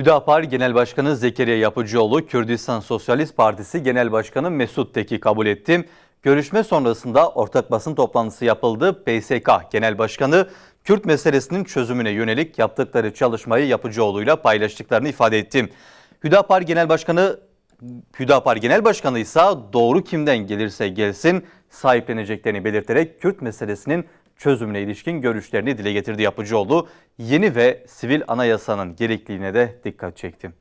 Hüdapar Genel Başkanı Zekeriya Yapıcıoğlu, Kürdistan Sosyalist Partisi Genel Başkanı Mesut Tek'i kabul etti. Görüşme sonrasında ortak basın toplantısı yapıldı. PSK Genel Başkanı, Kürt meselesinin çözümüne yönelik yaptıkları çalışmayı Yapıcıoğlu'yla paylaştıklarını ifade etti. Hüdapar Genel Başkanı Hüdapar Genel Başkanı ise doğru kimden gelirse gelsin sahipleneceklerini belirterek Kürt meselesinin çözümüne ilişkin görüşlerini dile getirdi Yapıcıoğlu. Yeni ve sivil anayasanın gerekliliğine de dikkat çekti.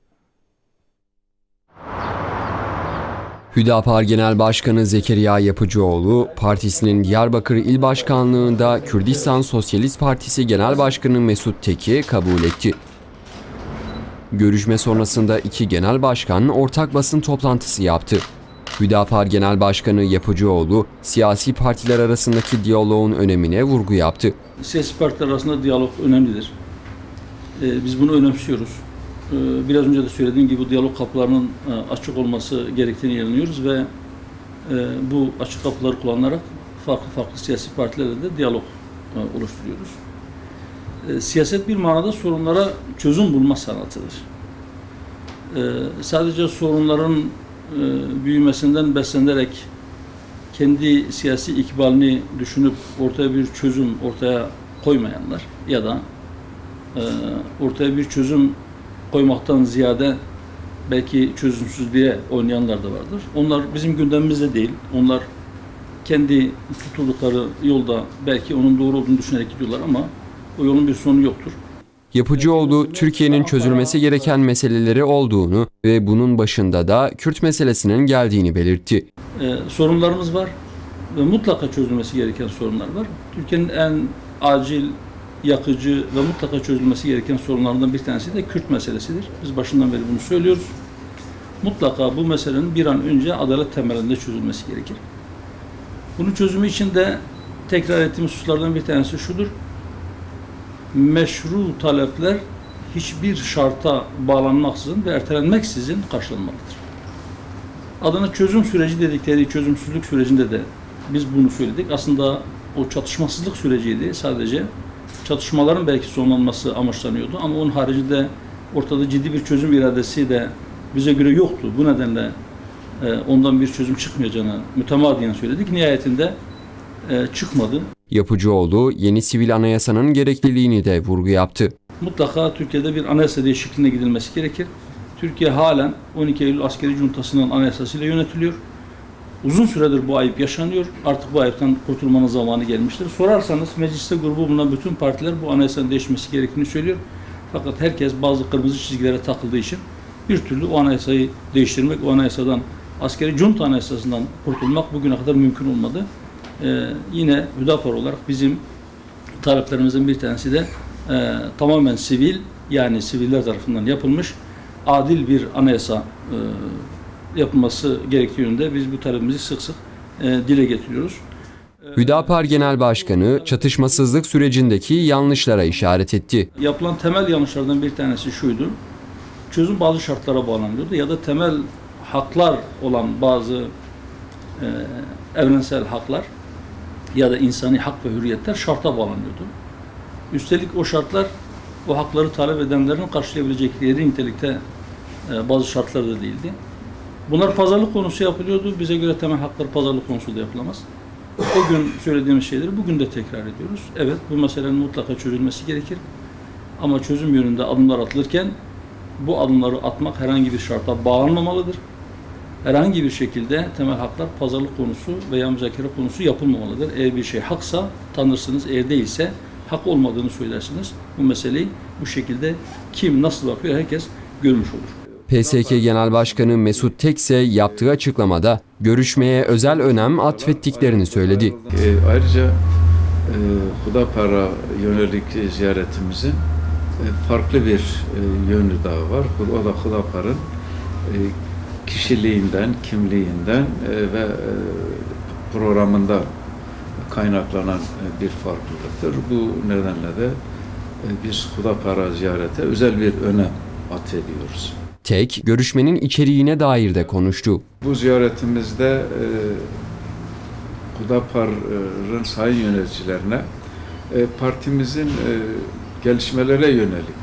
Hüdapar Genel Başkanı Zekeriya Yapıcıoğlu, partisinin Diyarbakır İl Başkanlığı'nda Kürdistan Sosyalist Partisi Genel Başkanı Mesut Tek'i kabul etti. Görüşme sonrasında iki genel başkan ortak basın toplantısı yaptı. Hüdapar Genel Başkanı Yapıcıoğlu, siyasi partiler arasındaki diyaloğun önemine vurgu yaptı. Siyasi partiler arasında diyalog önemlidir. Ee, biz bunu önemsiyoruz. Ee, biraz önce de söylediğim gibi bu diyalog kapılarının e, açık olması gerektiğini inanıyoruz ve e, bu açık kapıları kullanarak farklı farklı siyasi partilerle de diyalog e, oluşturuyoruz. E, siyaset bir manada sorunlara çözüm bulma sanatıdır. E, sadece sorunların büyümesinden beslenerek kendi siyasi ikbalini düşünüp ortaya bir çözüm ortaya koymayanlar ya da e, ortaya bir çözüm koymaktan ziyade belki çözümsüzlüğe oynayanlar da vardır. Onlar bizim gündemimizde değil. Onlar kendi tutuldukları yolda belki onun doğru olduğunu düşünerek gidiyorlar ama o yolun bir sonu yoktur. Yapıcıoğlu, Türkiye'nin çözülmesi gereken meseleleri olduğunu ve bunun başında da Kürt meselesinin geldiğini belirtti. Ee, sorunlarımız var ve mutlaka çözülmesi gereken sorunlar var. Türkiye'nin en acil, yakıcı ve mutlaka çözülmesi gereken sorunlarından bir tanesi de Kürt meselesidir. Biz başından beri bunu söylüyoruz. Mutlaka bu meselenin bir an önce adalet temelinde çözülmesi gerekir. Bunun çözümü için de tekrar ettiğimiz hususlardan bir tanesi şudur. Meşru talepler hiçbir şarta bağlanmaksızın ve ertelenmeksizin karşılanmalıdır. Adına çözüm süreci dedikleri çözümsüzlük sürecinde de biz bunu söyledik. Aslında o çatışmasızlık süreciydi sadece. Çatışmaların belki sonlanması amaçlanıyordu ama onun haricinde ortada ciddi bir çözüm iradesi de bize göre yoktu. Bu nedenle e, ondan bir çözüm çıkmayacağını mütemadiyen söyledik. Nihayetinde e, çıkmadı. Yapıcıoğlu, yeni sivil anayasanın gerekliliğini de vurgu yaptı. Mutlaka Türkiye'de bir anayasa değişikliğine gidilmesi gerekir. Türkiye halen 12 Eylül askeri cuntasının anayasasıyla yönetiliyor. Uzun süredir bu ayıp yaşanıyor. Artık bu ayıptan kurtulmanın zamanı gelmiştir. Sorarsanız mecliste grubu bulunan bütün partiler bu anayasanın değişmesi gerektiğini söylüyor. Fakat herkes bazı kırmızı çizgilere takıldığı için bir türlü o anayasayı değiştirmek, o anayasadan, askeri junta anayasasından kurtulmak bugüne kadar mümkün olmadı. Ee, yine Hüdapar olarak bizim taleplerimizin bir tanesi de e, tamamen sivil yani siviller tarafından yapılmış adil bir anayasa e, yapılması gerektiği yönünde biz bu talebimizi sık sık e, dile getiriyoruz. Hüdapar Genel Başkanı, çatışmasızlık sürecindeki yanlışlara işaret etti. Yapılan temel yanlışlardan bir tanesi şuydu. Çözüm bazı şartlara bağlanıyordu ya da temel haklar olan bazı e, evrensel haklar ya da insani hak ve hürriyetler şarta bağlanıyordu. Üstelik o şartlar o hakları talep edenlerin karşılayabilecekleri nitelikte e, bazı şartlar da değildi. Bunlar pazarlık konusu yapılıyordu. Bize göre temel haklar pazarlık konusu da yapılamaz. O gün söylediğimiz şeyleri bugün de tekrar ediyoruz. Evet bu meselenin mutlaka çözülmesi gerekir. Ama çözüm yönünde adımlar atılırken bu adımları atmak herhangi bir şarta bağlanmamalıdır. Herhangi bir şekilde temel haklar pazarlık konusu veya müzakere konusu yapılmamalıdır. Eğer bir şey haksa tanırsınız, eğer değilse hak olmadığını söylersiniz. Bu meseleyi bu şekilde kim nasıl bakıyor herkes görmüş olur. PSK Genel Başkanı Mesut Tek ise yaptığı açıklamada görüşmeye özel önem atfettiklerini söyledi. E, ayrıca e, Hudapar'a yönelik ziyaretimizin e, farklı bir e, yönü daha var. O da Hudapar'ın e, kişiliğinden, kimliğinden e, ve e, programında kaynaklanan e, bir farklılıktır. Bu nedenle de biz Hudapar'a ziyarete özel bir önem atfediyoruz. Tek, görüşmenin içeriğine dair de konuştu. Bu ziyaretimizde e, Hudapar'ın sayın yöneticilerine e, partimizin e, gelişmelere yönelik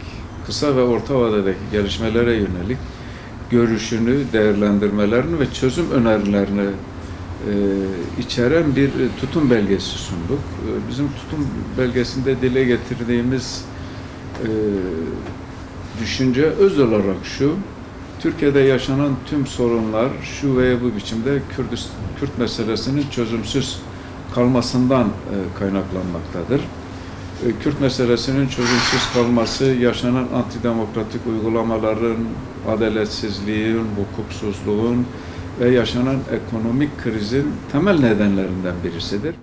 kısa ve orta vadedeki gelişmelere yönelik görüşünü, değerlendirmelerini ve çözüm önerilerini e, içeren bir tutum belgesi sunduk. E, bizim tutum belgesinde dile getirdiğimiz e, düşünce öz olarak şu, Türkiye'de yaşanan tüm sorunlar şu veya bu biçimde Kürdist, Kürt meselesinin çözümsüz kalmasından e, kaynaklanmaktadır. E, Kürt meselesinin çözümsüz kalması, yaşanan antidemokratik uygulamaların, adaletsizliğin, hukuksuzluğun ve yaşanan ekonomik krizin temel nedenlerinden birisidir.